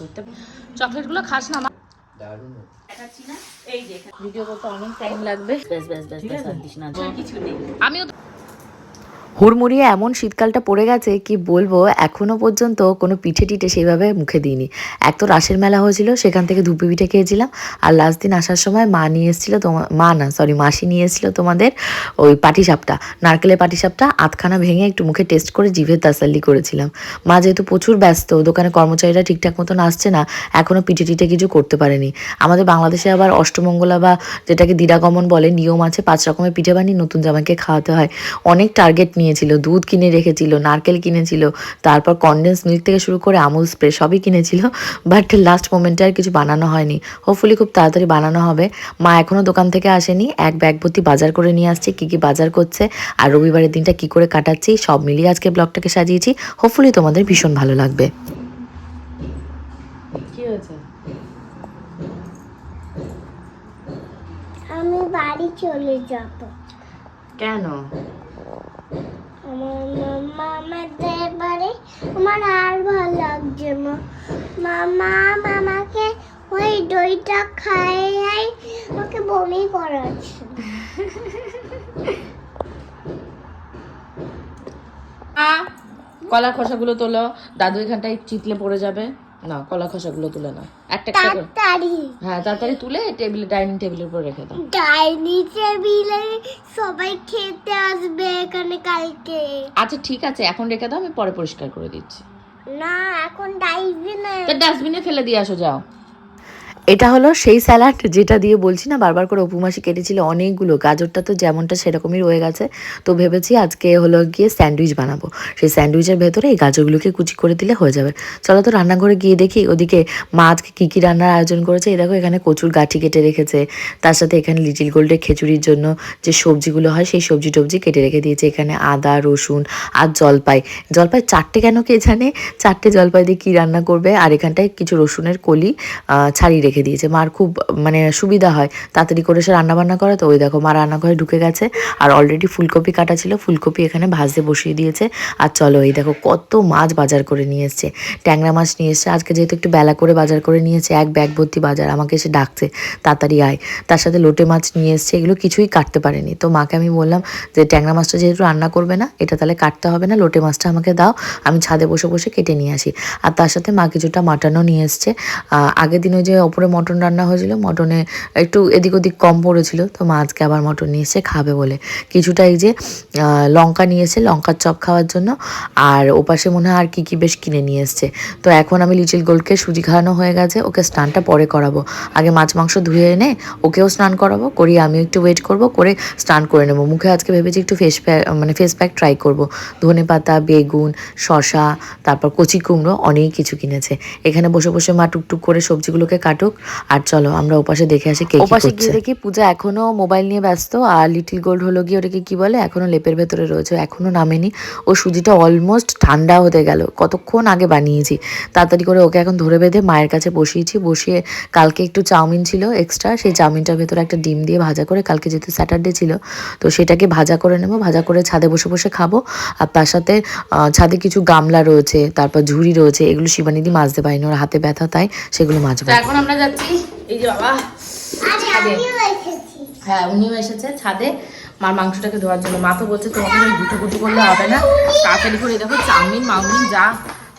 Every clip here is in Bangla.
করতে। চকলেটগুলো খাস না মা। দারুণ দেখাচ্ছি না। এই যে ভিডিও করতে অনেক টাইম লাগবে। বেশ বেশ বেশ বেশ না কিছু নেই। আমিও হুড়মুড়িয়ে এমন শীতকালটা পড়ে গেছে কি বলব, এখনও পর্যন্ত কোনো পিঠে টিঠে সেইভাবে মুখে দিইনি। এক তো রাসের মেলা হয়েছিল, সেখান থেকে ধুপি পিঠে খেয়েছিলাম। আর লাস্ট দিন আসার সময় মা নিয়ে এসেছিল তোমার মা না সরি মাসি নিয়ে এসেছিল তোমাদের ওই পাটিসাপটা, নারকেলের পাটিসাপটা। আধখানা ভেঙে একটু মুখে টেস্ট করে জিভের তাসাল্লি করেছিলাম। মা যেহেতু প্রচুর ব্যস্ত দোকানে কর্মচারীরা ঠিকঠাক মতন আসছে না এখনও পিঠে টিঠে কিছু করতে পারেনি। আমাদের বাংলাদেশে আবার অষ্টমঙ্গলা বা যেটাকে দিরাগমন বলে, নিয়ম আছে, পাঁচ রকমের পিঠে বানিয়ে নতুন জামাইকে খাওয়াতে হয়। অনেক টার্গেট নিয়েছিল দুধ কিনে রেখেছিল নারকেল কিনেছিল তারপর কনডেন্স মিল্ক থেকে শুরু করে আমুল স্প্রে সবই কিনেছিল বাট লাস্ট মোমেন্টে আর কিছু বানানো হয়নি। হোপফুলি খুব তাড়াতাড়ি বানানো হবে। মা এখনও দোকান থেকে আসেনি। এক ব্যাগ ভর্তি বাজার করে নিয়ে আসছে কী কী বাজার করছে আর রবিবারের দিনটা কি করে কাটাচ্ছি সব মিলিয়ে আজকে ব্লগটাকে সাজিয়েছি। হোপফুলি তোমাদের ভীষণ ভালো লাগবে। কি হয়েছে? আমি বাড়ি চলে যাব। কেন? আমার আর ভালো লাগছে মা মামা, মামাকে ওই দইটা খাই ওকে বমি করাচ্ছে। কলার খোসাগুলো তোলো। দাদু এখানটায় চিতলে পড়ে যাবে। না কলা খোসাগুলো তুলে না একটা একটা করে হ্যাঁ তাড়াতাড়ি তুলে টেবিলে ডাইনিং টেবিলের উপর রেখে দাও। ডাইনিং টেবিলে সবাই খেতে আসবে এখানে কালকে। আচ্ছা ঠিক আছে এখন রেখে দাও আমি পরে পরিষ্কার করে দিচ্ছি। না এখন ডাস্টবিনে। তা ডাস্টবিনে ফেলে দিয়ে আসো যাও। এটা হলো সেই স্যালাড যেটা দিয়ে বলছি না, বারবার করে উপমাসি কেটেছিল অনেকগুলো। গাজরটা তো যেমনটা সেরকমই রয়ে গেছে। তো ভেবেছি আজকে হলো গিয়ে স্যান্ডউইচ বানাবো। সেই স্যান্ডউইচের ভেতরে এই গাজরগুলোকে কুচি করে দিলে হয়ে যাবে। চলো তো রান্নাঘরে গিয়ে দেখি ওদিকে মা আজকে কী কী রান্নার আয়োজন করেছে। এই দেখো এখানে কচুর গাঠি কেটে রেখেছে। তার সাথে এখানে লিটিল গোল্ডের খিচুড়ির জন্য যে সবজিগুলো হয় সেই সবজি টবজি কেটে রেখে দিয়েছে। এখানে আদা, রসুন আর জলপাই। জলপাই চারটে কেন কে জানে? চারটে জলপাই দিয়ে কী রান্না করবে? আর এখানটায় কিছু রসুনের কলি ছাড়িয়ে রেখে দিয়েছে। মার খুব মানে সুবিধা হয়। তাড়াতাড়ি করে সে রান্না বান্না করে। তো ওই দেখো, মা রান্নাঘরে ঢুকে গেছে। আর অলরেডি ফুলকপি কাটা ছিল। ফুলকপি এখানে ভাজতে বসিয়ে দিয়েছে। আর চলো এই দেখো, কত মাছ বাজার করে নিয়ে এসছে। ট্যাংরা মাছ নিয়ে এসছে। আজকে যেহেতু একটু বেলা করে বাজার করে নিয়েছে এক ব্যাগ ভর্তি বাজার। আমাকে এসে ডাকছে, তাড়াতাড়ি আয়। তার সাথে লোটে মাছ নিয়ে এসছে। এগুলো কিছুই কাটতে পারেনি। তো মাকে আমি বললাম যে, ট্যাংরা মাছটা যেহেতু রান্না করবে না, এটা তাহলে কাটতে হবে না। লোটে মাছটা আমাকে দাও। আমি ছাদে বসে বসে কেটে নিয়ে আসি। আর তার সাথে মা কিছুটা মাটনও নিয়ে এসছে। আগের দিন যে ওপরে মটন রান্না হয়েছিল। মটনে একটু এদিক ওদিক কম পড়েছিল, তো মা আজকে আবার মটন নিয়ে এসছে খাবে বলে। কিছুটা এই যে লঙ্কা নিয়ে এসছে লঙ্কার চপ খাওয়ার জন্য, আর ওপাশে মনে হয় আর কী কী বেশ কিনে নিয়ে এসছে। তো এখন আমি লিটিল গোল্ডকে সুজি খাওয়ানো হয়ে গেছে, ওকে স্নানটা পরে করাবো। আগে মাছ মাংস ধুয়ে এনে ওকেও স্নান করাবো করিয়ে আমিও একটু ওয়েট করব, করে স্নান করে নেব। মুখে আজকে ভেবেছি একটু ফেস প্যাক মানে ফেস প্যাক ট্রাই করব। ধনে পাতা, বেগুন শশা তারপর কচি কুমড়ো, অনেক কিছু কিনেছে। এখানে বসে বসে মা টুকটুক করে সবজিগুলোকে কাটুক আর চলো আমরা ওপাশে দেখে আসি কে ওপাশে গিয়ে দেখি পূজা এখনও মোবাইল নিয়ে ব্যস্ত আর লিটিল গোল্ড হলো গিয়ে ওটাকে কি বলে এখনও লেপের ভেতরে রয়েছে এখনও নামেনি। ও সুজিটা অলমোস্ট ঠান্ডা হতে গেল কতক্ষণ আগে বানিয়েছি। তাড়াতাড়ি করে ওকে এখন ধরে বেঁধে মায়ের কাছে বসিয়েছি বসিয়ে কালকে একটু চাউমিন ছিল এক্সট্রা সেই চাউমিনটার ভেতরে একটা ডিম দিয়ে ভাজা করে কালকে যেহেতু স্যাটারডে ছিল তো সেটাকে ভাজা করে নেব ভাজা করে ছাদে বসে বসে খাব। আর তার সাথে আহ, ছাদে কিছু গামলা রয়েছে তারপর ঝুড়ি রয়েছে এগুলো শিবানিদি মাজতে পারিনি ওর হাতে ব্যথা তাই সেগুলো মাজবো। এখন আমরা যাচ্ছি। এই যে বাবা ছাদে। হ্যাঁ উনিও এসেছে ছাদে। মার মাংসটাকে ধোয়ার জন্য। মা তো বলছে তোমাকে ওই গুটো গুটো করলে হবে না। তাড়াতাড়ি করে দেখো চাউমিন মাউমিন যা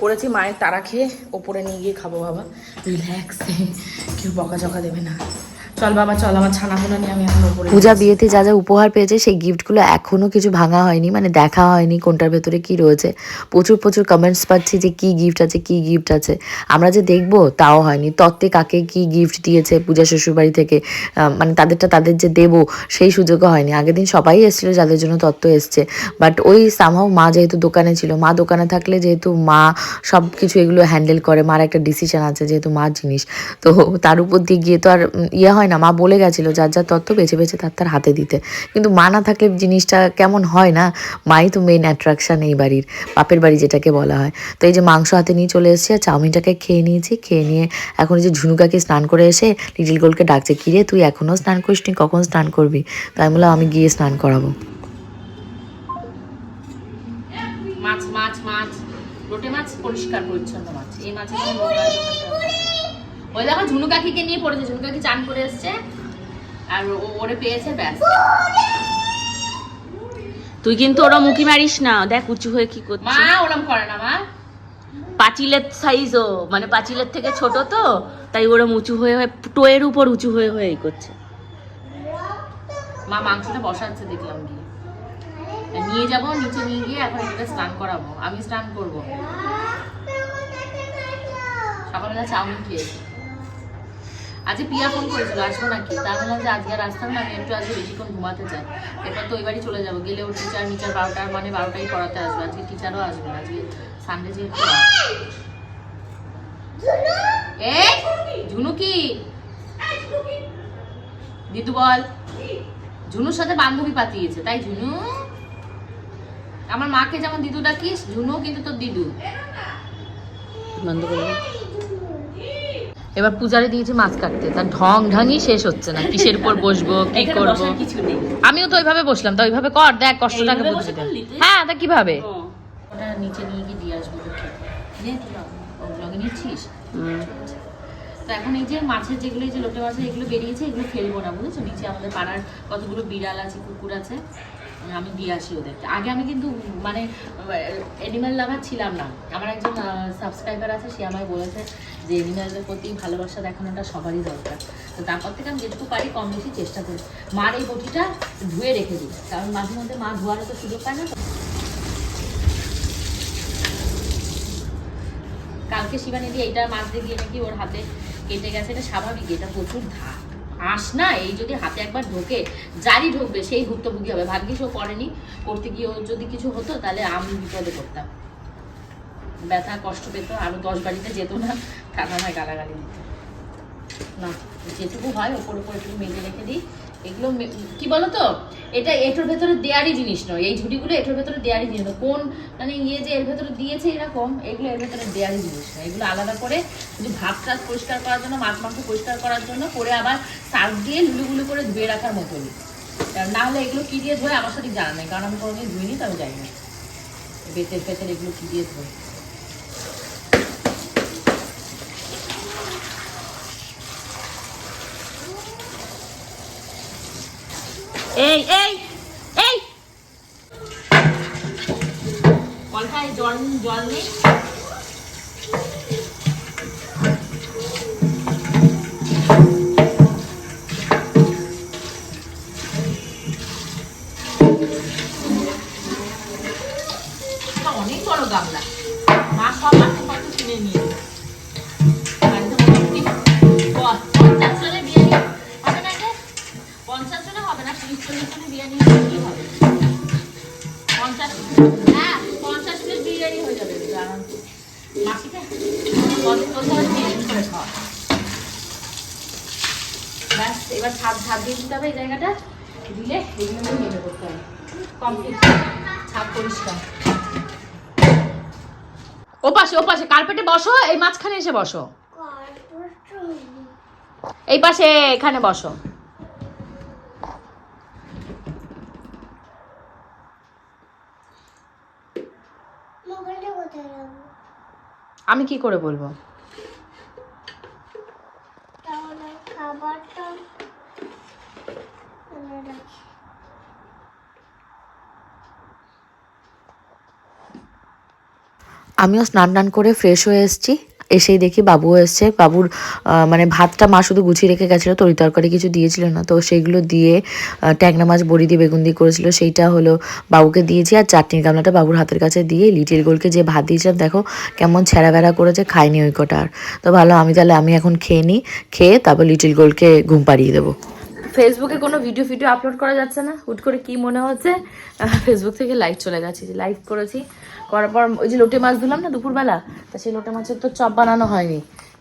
করেছি মায়ের তারা খেয়ে ওপরে নিয়ে গিয়ে খাব বাবা। রিল্যাক্সে কেউ বকা চকা দেবে না। চল বাবা, চল, আমার ছানাগুলো নিয়ে আমি এখন পূজা বিয়েতে যা যা উপহার পেয়েছে, সেই গিফটগুলো এখনও কিছু ভাঙা হয়নি মানে দেখা হয়নি কোনটার ভেতরে কি রয়েছে। প্রচুর প্রচুর কমেন্টস পাচ্ছি যে কি গিফট আছে, কি গিফট আছে। আমরা যে দেখব, তাও হয়নি। তত্ত্বে কাকে কি গিফট দিয়েছে পূজা শ্বশুরবাড়ি থেকে মানে তাদেরটা তাদের যে দেবো, সেই সুযোগও হয়নি। আগের দিন সবাই এসেছিল যাদের জন্য তত্ত্ব এসছে। বাট ওই সামহাও মা যেহেতু দোকানে ছিল, মা দোকানে থাকলে যেহেতু মা সব কিছু এগুলো হ্যান্ডেল করে, মার একটা ডিসিশন আছে যেহেতু মার জিনিস। তো তার উপর দিয়ে গিয়ে তো আর ইয়ে হয় না মা বলে গেছিল যার যার তত্ত্ব বেছে বেছে তার তার হাতে দিতে। কিন্তু মা না থাকলে জিনিসটা কেমন হয় না? মাই তো মেন অ্যাট্রাকশন এই বাড়ির বাপের বাড়ি যেটাকে বলা হয়। তো এই যে মাংস হাতে নিয়ে চলে এসেছি আর চাউমিনটাকে খেয়ে নিয়েছি খেয়ে নিয়ে এখন এই যে ঝুনুকাকে স্নান করে এসে লিটিল গোলকে ডাকছে কিরে তুই এখনও স্নান করিস নি কখন স্নান করবি? তাই বললাম আমি গিয়ে স্নান করাবো। মাছ মাছ মাছ। লোটে মাছ পরিষ্কার পরিচ্ছন্ন মাছ। এই মাছের ওই দেখো ঝুনু কাকিকে নিয়ে পড়েছে ঝুনু কাকি চান করে এসছে? আর ওরে পেয়েছে ব্যাস। তুই কিন্তু ওরা মুখি মারিস না দেখ উঁচু হয়ে কি করছে। মা ওরম করে না মা। পাঁচিলের সাইজ ও মানে পাঁচিলের থেকে ছোট তো তাই ওরম উঁচু হয়ে হয়ে টোয়ের উপর উঁচু হয়ে হয়ে এই করছে। মা মাংসটা বসাচ্ছে দেখলাম গিয়ে। নিয়ে যাব নিচে নিয়ে গিয়ে এখন এটাকে স্নান করাবো। আমি স্নান করব। সকালবেলা চাউমিন খেয়েছি। আজকে পিয়া ফোন করেছিল, আসব নাকি? তা বললাম যে আজকে আর আসতাম না, আমি একটু আজকে বেশিক্ষণ ঘুমাতে চাই এরপর তো ওই বাড়ি চলে যাব, গেলে ওর টিচার মিচার বারোটার মানে বারোটাই পড়াতে আসবে, আজকে টিচারও আসবে আজকে সানডে যেহেতু এই, ঝুনু কি? দিদু বল। ঝুনুর সাথে বান্ধবী পাতিয়েছে, তাই ঝুনু? আমার মাকে যেমন দিদু ডাকিস, ঝুনু কিন্তু তোর দিদু। বন্ধ। এবার পূজারে দিয়েছে মাছ কাটতে। তার ঢং ঢঙই শেষ হচ্ছে না। কিসের উপর বসবো কি করব? কিছু নেই। আমিও তো ওইভাবে বসলাম। তো ওইভাবে কর দেখ কষ্টটাকে বুঝতে বসে হ্যাঁ তা কীভাবে? ওটা নিচে নিয়ে গিয়ে দিয়ে আসব ব্লগে নিচ্ছিস? হুম। তো এখন এই যে মাছের যেগুলো এই যে লোটে মাছের এগুলো বেরিয়েছে এগুলো ফেলব না বুঝেছ? নিচে আমাদের পাড়ার কতগুলো বিড়াল আছে কুকুর আছে। আমি দিয়ে আসি ওদেরকে। আগে আমি কিন্তু মানে অ্যানিম্যাল লাভার ছিলাম না। আমার একজন সাবস্ক্রাইবার আছে, সে আমায় বলেছে যে অ্যানিম্যালদের প্রতি ভালোবাসা দেখানোটা সবারই দরকার। তো তারপর থেকে আমি যেটুকু পারি কম বেশি চেষ্টা করি। মার এই বটিটা ধুয়ে রেখে দিই। কারণ মাঝে মধ্যে মা ধোয়ারও তো সুযোগ পায় না কালকে শিবানী দিয়ে এইটা মাছ দিয়ে নাকি ওর হাতে কেটে গেছে, এটা স্বাভাবিক এটা প্রচুর ধাপ আস না, এই যদি হাতে একবার ঢোকে, যারই ঢুকবে, সেই ভুক্তভোগী হবে। ভাগ্যিস ও করেনি, করতে গিয়ে ওর যদি কিছু হতো, তাহলে আমি বিপদে করতাম ব্যথা, কষ্ট পেত আরও দশ বাড়িতে যেত না তার আমায় গালাগালি দিত। না। যেটুকু হয়, ওপর উপর একটু মেজে রেখে দিই। এগুলো কি বলো তো এটা এটোর ভেতরে দেয়ারই জিনিস নয়। এই ঝুড়িগুলো এটোর ভেতরে দেয়ারই জিনিস কোন মানে ইয়ে যে এর ভেতরে দিয়েছে এরকম, এগুলো এর ভেতরে দেয়ারই জিনিস নয়। এগুলো আলাদা করে শুধু ভাত টাত পরিষ্কার করার জন্য, মাছ মাংস পরিষ্কার করার জন্য, করে আবার সার্ফ দিয়ে লুলুগুলো করে ধুয়ে রাখার মতনই। না হলে এগুলো কি দিয়ে ধোয় আমার সাথে জানা নেই। কারণ আমি কোনো কোনোদিন ধুইনি তবে জানি না। বেতের ফেতের এগুলো কি দিয়ে ধোয়? এই এই এই। কলটায় জল জল নেই অনেক বড় গামলা। মা সব কত কিনে নিয়ে পঞ্চাশ হ্যাঁ পঞ্চাশ প্লেট বিরিয়ানি হয়ে যাবে কিন্তু মাসিকে? কদিন বলতে হবে বিরিয়ানি করে খাওয়া? ব্যাস এবার ছাদ ছাদ দিয়ে দিতে হবে এই জায়গাটা। দিলে এগুলো নিয়ে নেমে করতে হবে। কমপ্লিট। ছাদ পরিষ্কার। ও পাশে ও পাশে কার্পেটে বসো এই মাঝখানে এসে বসো। এই পাশে এখানে বসো। মোবাইলটা কোথায় রাখব? আমি কি করে বলব? তাহলে খাবারটা রাখি। আমিও স্নান টান করে ফ্রেশ হয়ে এসেছি। এসেই দেখি বাবু এসছে। বাবুর মানে ভাতটা মা শুধু গুছিয়ে রেখে গেছিল, তরি তরকারি কিছু দিয়েছিল না। তো সেইগুলো দিয়ে ট্যাংরা মাছ, বড়ি দিয়ে, বেগুন দিয়ে করেছিল। সেইটা হলো বাবুকে দিয়েছি আর চাটনির গামলাটা বাবুর হাতের কাছে দিয়ে লিটিল গোলকে যে ভাত দিয়েছিলাম, দেখো কেমন ছেঁড়া বেড়া করেছে, খাইনি ওই কটা আর। তো ভালো, আমি তাহলে, আমি এখন খেয়ে নিই, খেয়ে তারপর লিটিল গোলকে ঘুম পাড়িয়ে দেবো। ফেসবুকে কোনো ভিডিও ফিডিও আপলোড করা যাচ্ছে না? হুট করে কি মনে হচ্ছে? ফেসবুক থেকে লাইভ চলে গেছে যে লাইভ করেছি। করার পর ওই যে লোটে মাছ ধুলাম না দুপুরবেলা, তা সেই লোটে মাছের তো চপ বানানো হয়নি।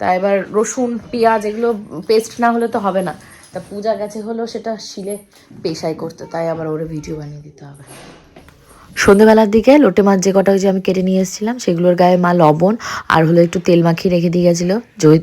তা এবার রসুন, পেঁয়াজ এগুলো পেস্ট না হলে তো হবে না। তা পূজা গেছে হলো সেটা শিলে পেশাই করতে, তাই আবার ওরে ভিডিও বানিয়ে দিতে হবে। সন্ধেবেলার দিকে লোটে মাছ যে কটা যে আমি কেটে নিয়ে এসেছিলাম, সেগুলোর গায়ে মা লবণ আর হলো একটু তেল মাখিয়ে রেখে দিয়ে গেছিল।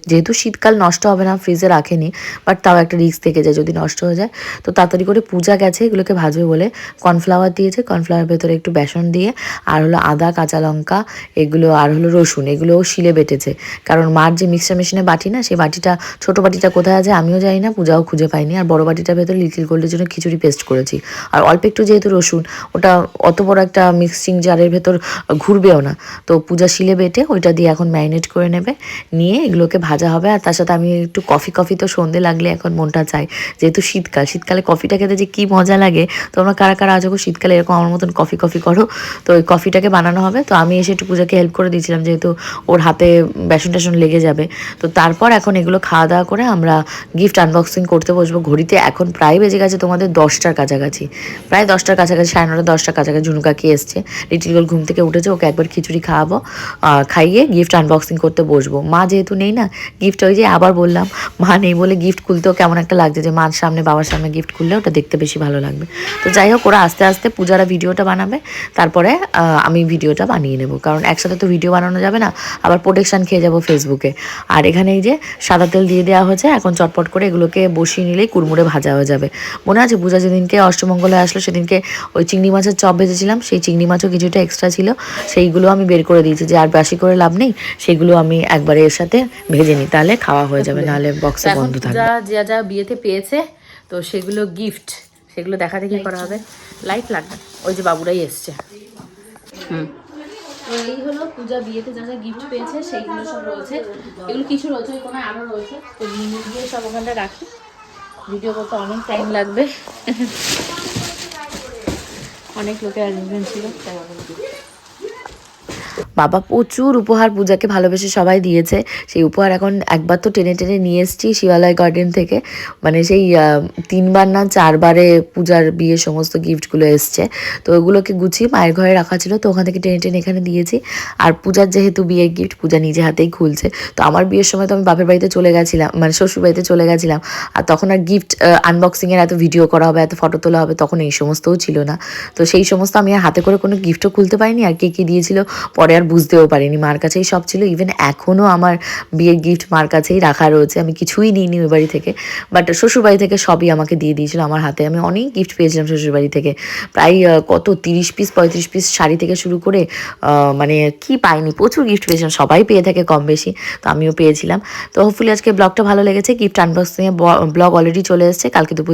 যেহেতু শীতকাল নষ্ট হবে না ফ্রিজে রাখেনি বাট তাও একটা রিস্ক থেকে যায় যদি নষ্ট হয়ে যায়। তো তাড়াতাড়ি করে পূজা গেছে, এগুলোকে ভাজবে বলে। কর্নফ্লাওয়ার দিয়েছে কর্নফ্লাওয়ার ভেতরে একটু বেসন দিয়ে, আর হলো আদা, কাঁচা লঙ্কা, এগুলো আর হলো রসুন, এগুলোও শিলে বেটেছে। কারণ মার যে মিক্সার মেশিনে বাটি না, সেই বাটিটা, ছোট বাটিটা কোথায় আছে আমিও জানি না, পূজাও খুঁজে পাইনি। আর বড় বাটিটার ভেতরে লিটিল গোল্ডের জন্য খিচুড়ি পেস্ট করেছি। আর অল্প একটু যেহেতু রসুন, ওটা অত বড় একটা মিক্সিং জারের ভেতর ঘুরবেও না। তো পূজা শিলে বেটে ওইটা দিয়ে এখন ম্যারিনেট করে নেবে। নিয়ে এগুলোকে ভাজা হবে আর তার সাথে আমি একটু কফি কফি তো সন্ধে লাগলে এখন মনটা চাই যেহেতু শীতকাল, শীতকালে কফিটা খেতে যে কী মজা লাগে তোমরা কারা কারা আজও শীতকালে এরকম আমার মতন কফি কফি করো, তো ওই কফিটাকে বানানো হবে। তো আমি এসে একটু পূজাকে হেল্প করে দিয়েছিলাম যেহেতু ওর হাতে বেসন টেসন লেগে যাবে। তো তারপর এখন এগুলো খাওয়া দাওয়া করে আমরা গিফট আনবক্সিং করতে বসবো। ঘড়িতে এখন প্রায় বেজে গেছে তোমাদের দশটার কাছাকাছি। প্রায় দশটার কাছাকাছি, সাড়ে নটা দশটার কাছাকাছি ঝুনু কাকি এসছে। লিটিল গোল ঘুম থেকে উঠেছে, ওকে একবার খিচুড়ি খাওয়াবো খাইয়ে গিফট আনবক্সিং করতে বসবো। মা যেহেতু নেই না গিফট ওই যে আবার বললাম, মা নেই বলে গিফট খুলতেও কেমন একটা লাগছে যে, মার সামনে, বাবার সামনে গিফট খুললে ওটা দেখতে বেশি ভালো লাগবে। তো যাই হোক, ওরা আস্তে আস্তে পূজারা ভিডিওটা বানাবে, তারপরে আমি ভিডিওটা বানিয়ে নেব। কারণ একসাথে তো ভিডিও বানানো যাবে না, আবার প্রোটেকশান খেয়ে যাব ফেসবুকে আর এখানে এই যে সাদা তেল দিয়ে দেওয়া হয়েছে, এখন চটপট করে এগুলোকে বসিয়ে নিলেই কুড়মুড়ে ভাজা হয়ে যাবে। মনে আছে পূজা যেদিনকে অষ্টমঙ্গলে আসলো, সেদিনকে ওই চিংড়ি মাছের চপ ভেজেছিলাম সেই চিংড়ি মাছও কিছুটা এক্সট্রা ছিল সেইগুলো আমি বের করে দিয়েছি যে আর বাসি করে লাভ নেই সেগুলো আমি একবারে এর সাথে ভেজে নিই তাহলে খাওয়া হয়ে যাবে নাহলে বক্সে বন্ধ থাকবে। যা যা বিয়েতে পেয়েছে তো সেগুলো গিফট সেগুলো দেখা দেখি করা হবে। লাইট লাগবে ওই যে বাবুরাই এসছে। হুম। তো এই হলো পূজা বিয়েতে যা যা গিফট পেয়েছে সেইগুলো সব রয়েছে। এগুলো কিছু রয়েছে কোনো আরও রয়েছে তো নিয়ে গিয়ে সব ওখানটা রাখি। ভিডিও করতে অনেক টাইম লাগবে। অনেক লোকের অ্যারেঞ্জমেন্ট ছিল তাই। বাবা প্রচুর উপহার পূজাকে ভালোবেসে সবাই দিয়েছে। সেই উপহার এখন একবার তো টেনে টেনে নিয়ে এসেছি শিবালয় গার্ডেন থেকে। মানে সেই তিনবার না চারবারে পূজার বিয়ে সমস্ত গিফটগুলো এসছে। তো ওগুলোকে গুছিয়ে মায়ের ঘরে রাখা ছিল, তো ওখান থেকে টেনে টেনে এখানে দিয়েছি। আর পূজার যেহেতু বিয়ের গিফট পূজা নিজে হাতেই খুলছে। তো আমার বিয়ের সময় তো আমি বাপের বাড়িতে চলে গেছিলাম মানে শ্বশুর বাড়িতে চলে গেছিলাম। আর তখন আর গিফট আনবক্সিংয়ের এত ভিডিও করা হবে, এত ফটো তোলা হবে, তখন এই সমস্তও ছিল না। তো সেই সমস্ত আমি আর হাতে করে কোনো গিফটও খুলতে পারিনি। আর কে কী দিয়েছিল, পরে আর বুঝতেও পারিনি মার কাছেই সব ছিল। ইভেন এখনও আমার বিয়ের গিফট মার কাছেই রাখা রয়েছে। আমি কিছুই নিইনি ওই বাড়ি থেকে। বাট শ্বশুরবাড়ি থেকে সবই আমাকে দিয়ে দিয়েছিল আমার হাতে। আমি অনেক গিফট পেয়েছিলাম শ্বশুরবাড়ি থেকে। প্রায় কত? তিরিশ পিস পঁয়ত্রিশ পিস শাড়ি থেকে শুরু করে মানে কি পাইনি? প্রচুর গিফট পেয়েছিলাম। সবাই পেয়ে থাকে কম বেশি তো আমিও পেয়েছিলাম। তো হোপফুলি আজকে ব্লগটা ভালো লেগেছে। গিফট আনবক্সিংয়ে ব্লগ অলরেডি চলে এসেছে। কালকে দুপুর